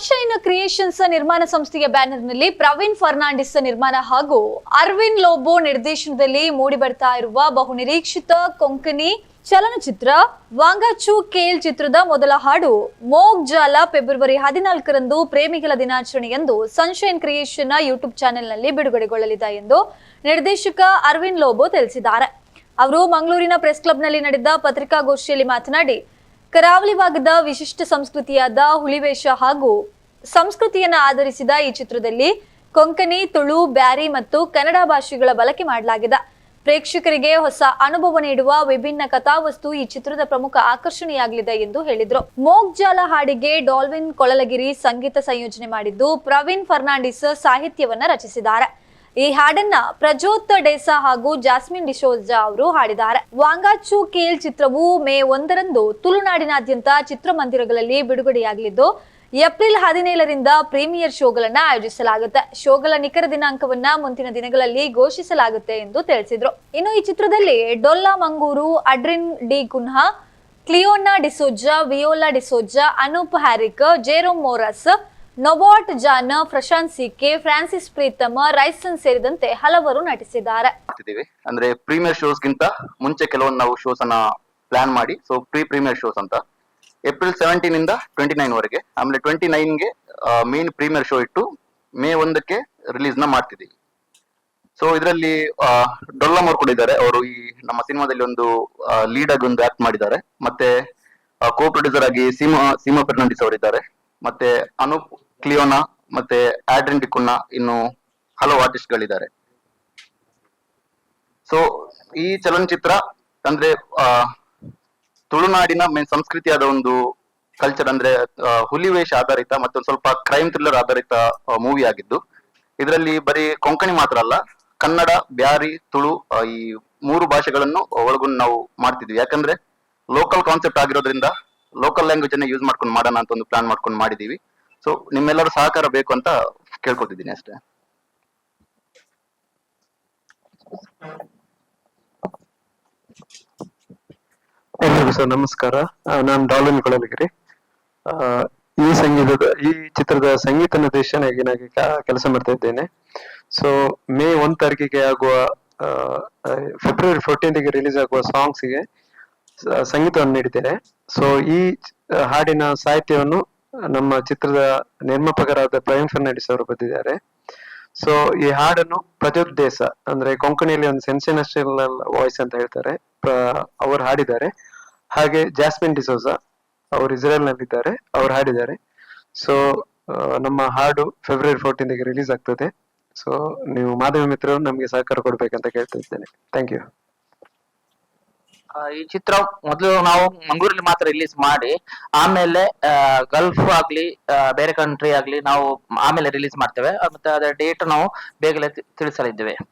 Sunshine creations ನಿರ್ಮಾಣ ಸಂಸ್ಥೆಯ ಬ್ಯಾನರ್ನಲ್ಲಿ ಪ್ರವೀಣ್ ಫರ್ನಾಂಡಿಸ್ ನಿರ್ಮಾಣ ಹಾಗೂ ಅರ್ವಿನ್ ಲೋಬೋ ನಿರ್ದೇಶನದಲ್ಲಿ ಮೂಡಿ ಬರ್ತಾ ಇರುವ ಬಹುನಿರೀಕ್ಷಿತ ಕೊಂಕಣಿ ಚಲನಚಿತ್ರ ವಾಂಗಾಚು ಕೇಲ್ ಚಿತ್ರದ ಮೊದಲ ಹಾಡು ಮೋಗ್ ಜಾಲ ಫೆಬ್ರವರಿ ಹದಿನಾಲ್ಕರಂದು ಪ್ರೇಮಿಗಳ ದಿನಾಚರಣೆಯಂದು ಸನ್ಶೈನ್ ಕ್ರಿಯೇಷನ್ ಯೂಟ್ಯೂಬ್ ಚಾನೆಲ್ನಲ್ಲಿ ಬಿಡುಗಡೆಗೊಳ್ಳಲಿದೆ ಎಂದು ನಿರ್ದೇಶಕ ಅರ್ವಿನ್ ಲೋಬೋ ತಿಳಿಸಿದ್ದಾರೆ. ಅವರು ಮಂಗಳೂರಿನ ಪ್ರೆಸ್ ಕ್ಲಬ್ನಲ್ಲಿ ನಡೆದ ಪತ್ರಿಕಾಗೋಷ್ಠಿಯಲ್ಲಿ ಮಾತನಾಡಿ ಕರಾವಳಿ ಭಾಗದ ವಿಶಿಷ್ಟ ಸಂಸ್ಕೃತಿಯಾದ ಹುಲಿವೇಷ ಹಾಗೂ ಸಂಸ್ಕೃತಿಯನ್ನು ಆಧರಿಸಿದ ಈ ಚಿತ್ರದಲ್ಲಿ ಕೊಂಕಣಿ, ತುಳು, ಬ್ಯಾರಿ ಮತ್ತು ಕನ್ನಡ ಭಾಷೆಗಳ ಬಳಕೆ ಮಾಡಲಾಗಿದೆ. ಪ್ರೇಕ್ಷಕರಿಗೆ ಹೊಸ ಅನುಭವ ನೀಡುವ ವಿಭಿನ್ನ ಕಥಾವಸ್ತು ಈ ಚಿತ್ರದ ಪ್ರಮುಖ ಆಕರ್ಷಣೆಯಾಗಲಿದೆ ಎಂದು ಹೇಳಿದರು. ಮೋಗ್ಜಾಲ ಹಾಡಿಗೆ ಡಾಲ್ವಿನ್ ಕೊಳಲಗಿರಿ ಸಂಗೀತ ಸಂಯೋಜನೆ ಮಾಡಿದ್ದು ಪ್ರವೀಣ್ ಫರ್ನಾಂಡಿಸ್ ಸಾಹಿತ್ಯವನ್ನ ರಚಿಸಿದ್ದಾರೆ. ಈ ಹಾಡನ್ನ ಪ್ರಜೋತ್ ಡೇಸಾ ಹಾಗೂ ಜಾಸ್ಮಿನ್ ಡಿಶೋಜಾ ಅವರು ಹಾಡಿದ್ದಾರೆ. ವಾಂಗಾಚು ಕೇಲ್ ಚಿತ್ರವು ಮೇ ಒಂದರಂದು ತುಳುನಾಡಿನಾದ್ಯಂತ ಚಿತ್ರಮಂದಿರಗಳಲ್ಲಿ ಬಿಡುಗಡೆಯಾಗಲಿದ್ದು, ಏಪ್ರಿಲ್ ಹದಿನೇಳರಿಂದ ಪ್ರೀಮಿಯರ್ ಶೋಗಳನ್ನ ಆಯೋಜಿಸಲಾಗುತ್ತೆ. ಶೋಗಳ ನಿಖರ ದಿನಾಂಕವನ್ನ ಮುಂದಿನ ದಿನಗಳಲ್ಲಿ ಘೋಷಿಸಲಾಗುತ್ತೆ ಎಂದು ತಿಳಿಸಿದ್ರು. ಇನ್ನು ಈ ಚಿತ್ರದಲ್ಲಿ ಡೊಲ್ಲಾ ಮಂಗೂರು, Adrian D'Cunha, Cleona D'Souza, Viola D'Souza, Anoop ಹ್ಯಾರಿಕ್, Jerome Moras Novat John Prashanth C K, Francis Preetham resin ಸೇರಿದಂತೆ ಹಲವರು ನಟಿಸಿದ್ದಾರೆ. ಅಂದ್ರೆ ಪ್ರೀಮಿಯರ್ ಶೋಸ್ ಗಿಂತ ಮುಂಚೆ ಕೆಲವೊಂದು ನಾವು ಶೋಸ್ ಅನ್ನ ಪ್ಲಾನ್ ಮಾಡಿ ಸೊ ಪ್ರೀ ಪ್ರೀಮಿಯರ್ ಶೋಸ್ ಅಂತ. ಏಪ್ರಿಲ್ ಸೆವೆಂಟೀನ್ ಇಂದ ಟ್ವೆಂಟಿ ನೈನ್ ವರೆಗೆ. ಆಮೇಲೆ ಟ್ವೆಂಟಿ ನೈನ್ಗೆ ಮೇನ್ ಪ್ರೀಮಿಯರ್ ಶೋ ಇಟ್ಟು ಮೇ ಒಂದಕ್ಕೆ ರಿಲೀಸ್ನ ಮಾಡ್ತಿದ್ದೀವಿ. ಸೊ ಇದರಲ್ಲಿ ಡೊಲ್ಲಮ್ ಅವ್ರು ಕೂಡ ಇದ್ದಾರೆ. ಅವರು ಈ ನಮ್ಮ ಸಿನಿಮಾದಲ್ಲಿ ಒಂದು ಲೀಡ್ ಆಗಿ ಒಂದು ಆಕ್ಟ್ ಮಾಡಿದ್ದಾರೆ. ಮತ್ತೆ ಕೋ ಪ್ರೊಡ್ಯೂಸರ್ ಆಗಿ ಸೀಮಾ ಸೀಮಾ ಫೆರ್ನಾಂಡಿಸ್ ಅವರಿದ್ದಾರೆ. ಮತ್ತೆ ಅನೂಪ್ ಕ್ಲಿಯೋನಾ ಮತ್ತೆ ಆಡ್ರಿನ್ ಡಿಕುನ್ನ ಇನ್ನು ಹಲವು ಆರ್ಟಿಸ್ಟ್ ಗಳಿದ್ದಾರೆ ಸೊ ಈ ಚಲನಚಿತ್ರ ಅಂದ್ರೆ ತುಳುನಾಡಿನ ಮೇನ್ ಸಂಸ್ಕೃತಿಯಾದ ಒಂದು ಕಲ್ಚರ್ ಅಂದ್ರೆ ಹುಲಿವೇಶ ಆಧಾರಿತ ಮತ್ತು ಸ್ವಲ್ಪ ಕ್ರೈಮ್ ಥ್ರಿಲ್ಲರ್ ಆಧಾರಿತ ಮೂವಿ ಆಗಿದ್ದು. ಇದರಲ್ಲಿ ಬರೀ ಕೊಂಕಣಿ ಮಾತ್ರ ಅಲ್ಲ, ಕನ್ನಡ, ಬ್ಯಾರಿ, ತುಳು ಈ ಮೂರು ಭಾಷೆಗಳನ್ನು ಒಳಗೊಂಡು ನಾವು ಮಾಡ್ತಿದ್ವಿ. ಯಾಕಂದ್ರೆ ಲೋಕಲ್ ಕಾನ್ಸೆಪ್ಟ್ ಆಗಿರೋದ್ರಿಂದ ಲೋಕಲ್ ಲ್ಯಾಂಗ್ವೇಜ್ ಅನ್ನ ಯೂಸ್ ಮಾಡ್ಕೊಂಡು ಮಾಡೋಣ ಅಂತ ಒಂದು ಪ್ಲಾನ್ ಮಾಡ್ಕೊಂಡು ಮಾಡಿದೀವಿ. ಸೊ ನಿಮ್ಮೆಲ್ಲರೂ ಸಹಕಾರ ಬೇಕು ಅಂತ ಕೇಳ್ಕೊತಿದ್ದೀನಿ ಅಷ್ಟೇ. ಎಲ್ರಿಗೂ ಸರ್ ನಮಸ್ಕಾರ. ನಾನು ಡಾಲಿನ್ ಕೊಳಲಗಿರಿ. ಈ ಸಂಗೀತದ, ಈ ಚಿತ್ರದ ಸಂಗೀತ ನಿರ್ದೇಶನ ನಿರ್ದೇಶನಾಗಿ ಕೆಲಸ ಮಾಡ್ತಾ ಇದ್ದೇನೆ. ಸೊ ಮೇ ಒಂದ್ ತಾರೀಕಿಗೆ ಆಗುವ ಫೆಬ್ರವರಿ ಫೋರ್ಟೀನ್ಗೆ ರಿಲೀಸ್ ಆಗುವ ಸಾಂಗ್ಸ್ಗೆ ಸಂಗೀತವನ್ನು ನೀಡಿದ್ದೇನೆ. ಸೊ ಈ ಹಾಡಿನ ಸಾಹಿತ್ಯವನ್ನು ನಮ್ಮ ಚಿತ್ರದ ನಿರ್ಮಾಪಕರಾದ ಪ್ರವೀಣ್ ಫರ್ನಾಂಡಿಸ್ ಅವರು ಬರೆದಿದ್ದಾರೆ. ಸೊ ಈ ಹಾಡನ್ನು ಪ್ರಜೋತ್ ದೇಸ ಅಂದ್ರೆ ಕೊಂಕಣಿಯಲ್ಲಿ ಒಂದು ಸೆನ್ಸೇಷನಲ್ ವಾಯ್ಸ್ ಅಂತ ಹೇಳ್ತಾರೆ ಅವರು ಹಾಡಿದ್ದಾರೆ. ಹಾಗೆ ಜಾಸ್ಮಿನ್ ಡಿಸೋಸ ಅವರು ಇಸ್ರೇಲ್ ನಲ್ಲಿದ್ದಾರೆ ಅವ್ರು ಹಾಡಿದ್ದಾರೆ. ಸೊ ನಮ್ಮ ಹಾಡು ಫೆಬ್ರವರಿ ಫೋರ್ಟೀನ್ ರಿಲೀಸ್ ಆಗ್ತದೆ. ಸೊ ನೀವು ಮಾಧವ ಮಿತ್ರರು ನಮಗೆ ಸಹಕಾರ ಕೊಡ್ಬೇಕಂತ ಕೇಳ್ತಾ ಇದ್ದೇನೆ. ಥ್ಯಾಂಕ್ ಯು ಈ ಚಿತ್ರ ಮೊದಲು ನಾವು ಮಂಗಳೂರಲ್ಲಿ ಮಾತ್ರ ರಿಲೀಸ್ ಮಾಡಿ, ಆಮೇಲೆ ಗಲ್ಫ್ ಆಗ್ಲಿ ಬೇರೆ ಕಂಟ್ರಿ ಆಗ್ಲಿ ನಾವು ಆಮೇಲೆ ರಿಲೀಸ್ ಮಾಡ್ತೇವೆ. ಮತ್ತೆ ಅದರ ಡೇಟ್ ನಾವು ಬೇಗನೆ ತಿಳಿಸಲಿದ್ದೇವೆ.